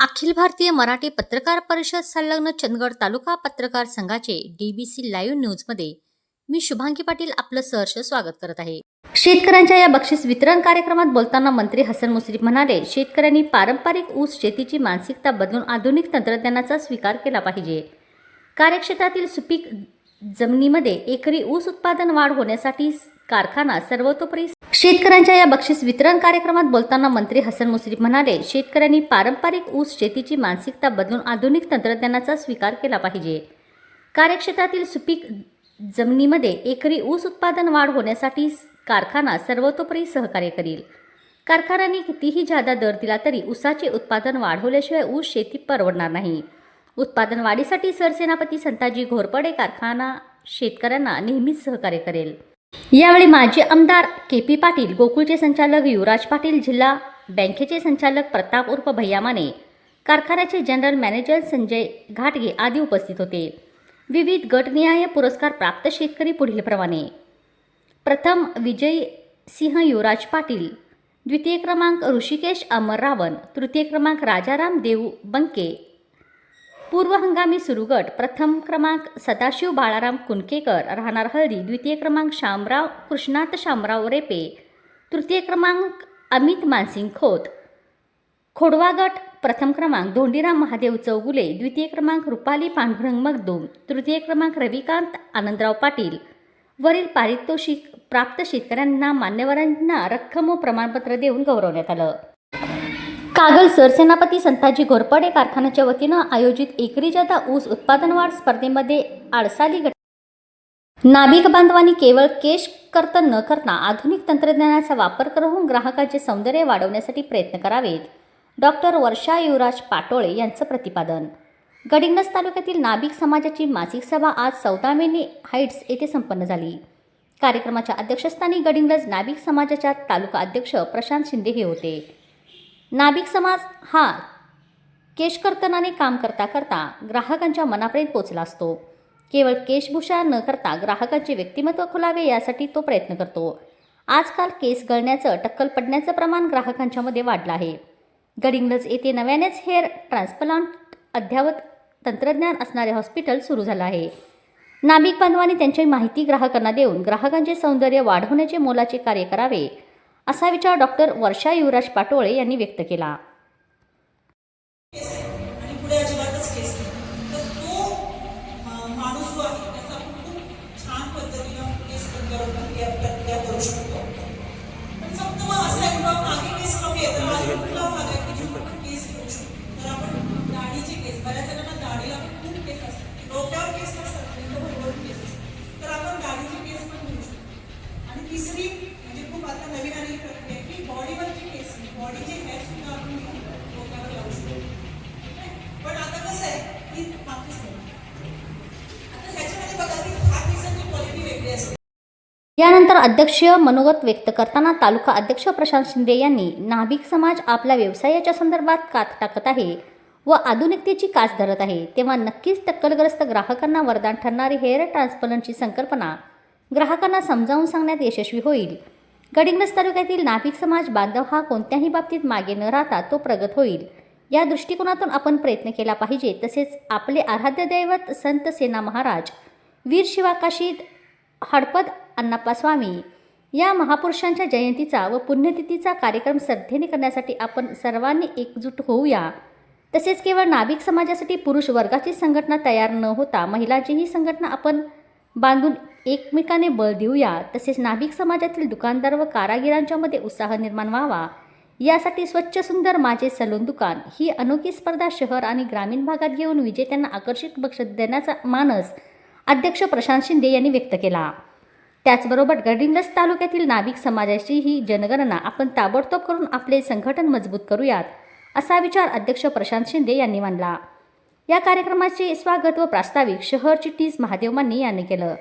अखिल भारतीय मराठी पत्रकार परिषद संलग्न चंदगड तालुका पत्रकार संघाचे डीबीसी लाईव्ह न्यूजमध्ये मी शुभांगी पाटील आपलं सहर्ष स्वागत करत आहे. शेतकऱ्यांच्या या बक्षीस वितरण कार्यक्रमात बोलताना मंत्री हसन मुश्रीफ म्हणाले शेतकऱ्यांनी पारंपरिक ऊस शेतीची मानसिकता बदलून आधुनिक तंत्रज्ञानाचा स्वीकार केला पाहिजे. कार्यक्षेत्रातील सुपीक जमिनीमध्ये एकरी ऊस उत्पादन वाढ होण्यासाठी कारखाना सर्वतोपरी शेतकऱ्यांच्या या बक्षीस वितरण कार्यक्रमात बोलताना मंत्री हसन मुश्रीफ म्हणाले शेतकऱ्यांनी पारंपरिक ऊस शेतीची मानसिकता बदलून आधुनिक तंत्रज्ञानाचा स्वीकार केला पाहिजे. कार्यक्षेत्रातील सुपीक जमिनीमध्ये एकरी ऊस उत्पादन वाढ होण्यासाठी कारखाना सर्वतोपरी सहकार्य करील. कारखान्यांनी कितीही जादा दर दिला तरी ऊसाचे उत्पादन वाढवल्याशिवाय ऊस शेती परवडणार नाही. उत्पादन वाढीसाठी सरसेनापती संताजी घोरपडे कारखाना शेतकऱ्यांना नेहमीच सहकार्य करेल. यावेळी माजी आमदार के पी पाटील गोकुळचे संचालक युवराज पाटील जिल्हा बँकेचे संचालक प्रताप उर्फ भैया माने कारखान्याचे जनरल मॅनेजर संजय घाटगे आदी उपस्थित होते. विविध गटनिहाय पुरस्कार प्राप्त शेतकरी पुढीलप्रमाणे प्रथम विजय सिंह युवराज पाटील द्वितीय क्रमांक ऋषिकेश अमर रावण तृतीय क्रमांक राजाराम देव बंके पूर्व हंगामी सुरुगट प्रथम क्रमांक सदाशिव बाळाराम कुणकेकर राहणार हळदी द्वितीय क्रमांक शामराव कृष्णात शामराव रेपे तृतीय क्रमांक अमित मानसिंग खोत. खोडवा गट प्रथम क्रमांक धोंडीराम महादेव चौगुले द्वितीय क्रमांक रुपाली पांडुरंग मगदूम तृतीय क्रमांक रविकांत आनंदराव पाटील. वरील पारितोषिक प्राप्त शेतकऱ्यांना मान्यवरांना रक्कम व प्रमाणपत्र देऊन गौरवण्यात आलं. कागल सरसेनापती संताजी घोरपडे कारखान्याच्या वतीनं आयोजित एकरी जादा ऊस उत्पादन वाढ स्पर्धेमध्ये आळसाली गट नाभिक बांधवांनी केवळ केश कर्तन न करता आधुनिक तंत्रज्ञानाचा वापर करून ग्राहकाचे सौंदर्य वाढवण्यासाठी प्रयत्न करावेत. डॉक्टर वर्षा युवराज पाटोळे यांचं प्रतिपादन. गडिंगस तालुक्यातील नाभिक समाजाची मासिक सभा आज सौदामेनी हाईट्स येथे संपन्न झाली. कार्यक्रमाच्या अध्यक्षस्थानी गडिंगज नाभिक समाजाच्या तालुका अध्यक्ष प्रशांत शिंदे हे होते. नाभिक समाज हा केशकर्तनाने काम करता करता ग्राहकांच्या मनापर्यंत पोचला असतो. केवळ केशभूषा न करता ग्राहकांचे व्यक्तिमत्व खुलावे यासाठी तो प्रयत्न करतो. आजकाल केस गळण्याचं टक्कल पडण्याचं प्रमाण ग्राहकांच्यामध्ये वाढलं आहे. गडिंगलज येथे नव्यानेच हेअर ट्रान्सप्लांट अद्ययावत तंत्रज्ञान असणारे हॉस्पिटल सुरू झालं आहे. नाभिक बांधवांनी त्यांची माहिती ग्राहकांना देऊन ग्राहकांचे सौंदर्य वाढवण्याचे मोलाचे कार्य करावे. असा विचार डॉक्टर वर्षा युवराज पाटोळे यांनी व्यक्त केला. यानंतर अध्यक्ष मनोगत व्यक्त करताना तालुका अध्यक्ष प्रशांत शिंदे यांनी नाभिक समाज आपल्या व्यवसायाच्या संदर्भात कात टाकत आहे व आधुनिकतेची कास धरत आहे. तेव्हा नक्कीच टक्कलग्रस्त ग्राहकांना वरदान ठरणारी हेअर ट्रान्सप्लंटची संकल्पना ग्राहकांना समजावून सांगण्यात यशस्वी होईल. गडिंग्लज तालुक्यातील नाभिक समाज बांधव हा कोणत्याही बाबतीत मागे न राहता तो प्रगत होईल. या दृष्टिकोनातून आपण प्रयत्न केला पाहिजे. तसेच आपले आराध्य दैवत संत सेना महाराज वीर शिवाकाशीत हडपद अण्णाप्पा स्वामी. या महापुरुषांच्या जयंतीचा व पुण्यतिथीचा कार्यक्रम श्रद्धेने करण्यासाठी आपण सर्वांनी एकजूट होऊया. तसेच केवळ नाभिक समाजासाठी पुरुष वर्गाची संघटना तयार न होता महिलांचीही संघटना आपण बांधून एकमेकाने बळ देऊया. तसेच नाभिक समाजातील दुकानदार व कारागिरांच्यामध्ये उत्साह निर्माण व्हावा. यासाठी स्वच्छ सुंदर माझे सलून दुकान ही अनोखी स्पर्धा शहर आणि ग्रामीण भागात घेऊन विजेत्यांना आकर्षित बक्षीस देण्याचा मानस अध्यक्ष प्रशांत शिंदे यांनी व्यक्त केला. त्याचबरोबर गडिंग्लज तालुक्यातील नाभिक समाजाची ही जनगणना आपण ताबडतोब करून आपले संघटन मजबूत करूयात असा विचार अध्यक्ष प्रशांत शिंदे यांनी मांडला. या कार्यक्रमाचे स्वागत व प्रास्ताविक शहर चिट्टीस महादेव मान्नी यांनी केलं.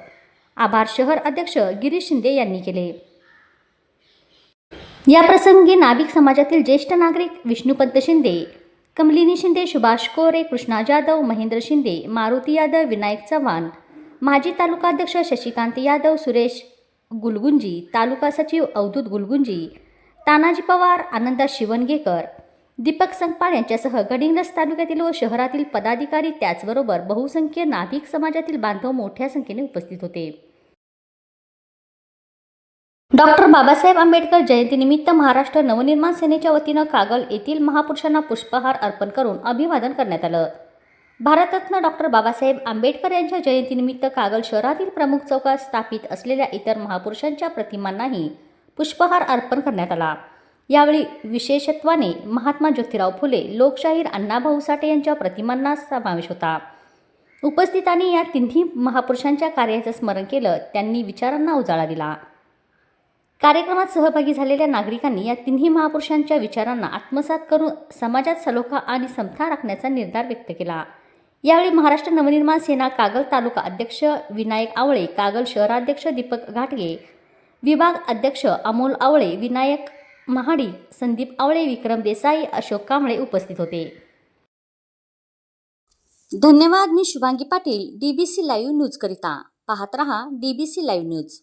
आभार शहर अध्यक्ष गिरीश शिंदे यांनी केले. या प्रसंगी नाभिक समाजातील ज्येष्ठ नागरिक विष्णुपंत शिंदे कमलिनी शिंदे सुभाष कोरे कृष्णा जाधव महेंद्र शिंदे मारुती यादव विनायक चव्हाण माजी तालुकाध्यक्ष शशिकांत यादव सुरेश गुलगुंजी तालुका सचिव अवधूत गुलगुंजी तानाजी पवार आनंदा शिवणगेकर दीपक संगपाळ यांच्यासह गडिंगलस तालुक्यातील व शहरातील पदाधिकारी त्याचबरोबर बहुसंख्य नाभिक समाजातील बांधव मोठ्या संख्येने उपस्थित होते. डॉक्टर बाबासाहेब आंबेडकर जयंतीनिमित्त महाराष्ट्र नवनिर्माण सेनेच्या वतीनं कागल येथील महापुरुषांना पुष्पहार अर्पण करून अभिवादन करण्यात आलं. भारतरत्न डॉक्टर बाबासाहेब आंबेडकर यांच्या जयंतीनिमित्त कागल शहरातील प्रमुख चौकात स्थापित असलेल्या इतर महापुरुषांच्या प्रतिमांनाही पुष्पहार अर्पण करण्यात आला. यावेळी विशेषत्वाने महात्मा ज्योतिराव फुले लोकशाहीर अण्णाभाऊ साठे यांच्या प्रतिमांना समावेश होता. उपस्थितांनी या तिन्ही महापुरुषांच्या कार्याचं स्मरण केलं त्यांनी विचारांना उजाळा दिला. कार्यक्रमात सहभागी झालेल्या नागरिकांनी या तिन्ही महापुरुषांच्या विचारांना आत्मसात करून समाजात सलोखा आणि समता राखण्याचा निर्धार व्यक्त केला. यावेळी महाराष्ट्र नवनिर्माण सेना कागल तालुका अध्यक्ष विनायक आवळे कागल शहराध्यक्ष दीपक घाटगे विभाग अध्यक्ष अमोल आवळे विनायक महाडी संदीप आवळे विक्रम देसाई अशोक कांबळे उपस्थित होते. धन्यवाद मी Shubhangi Patil DBC live news करिता. पाहत रहा डीबीसी लाईव्ह न्यूज.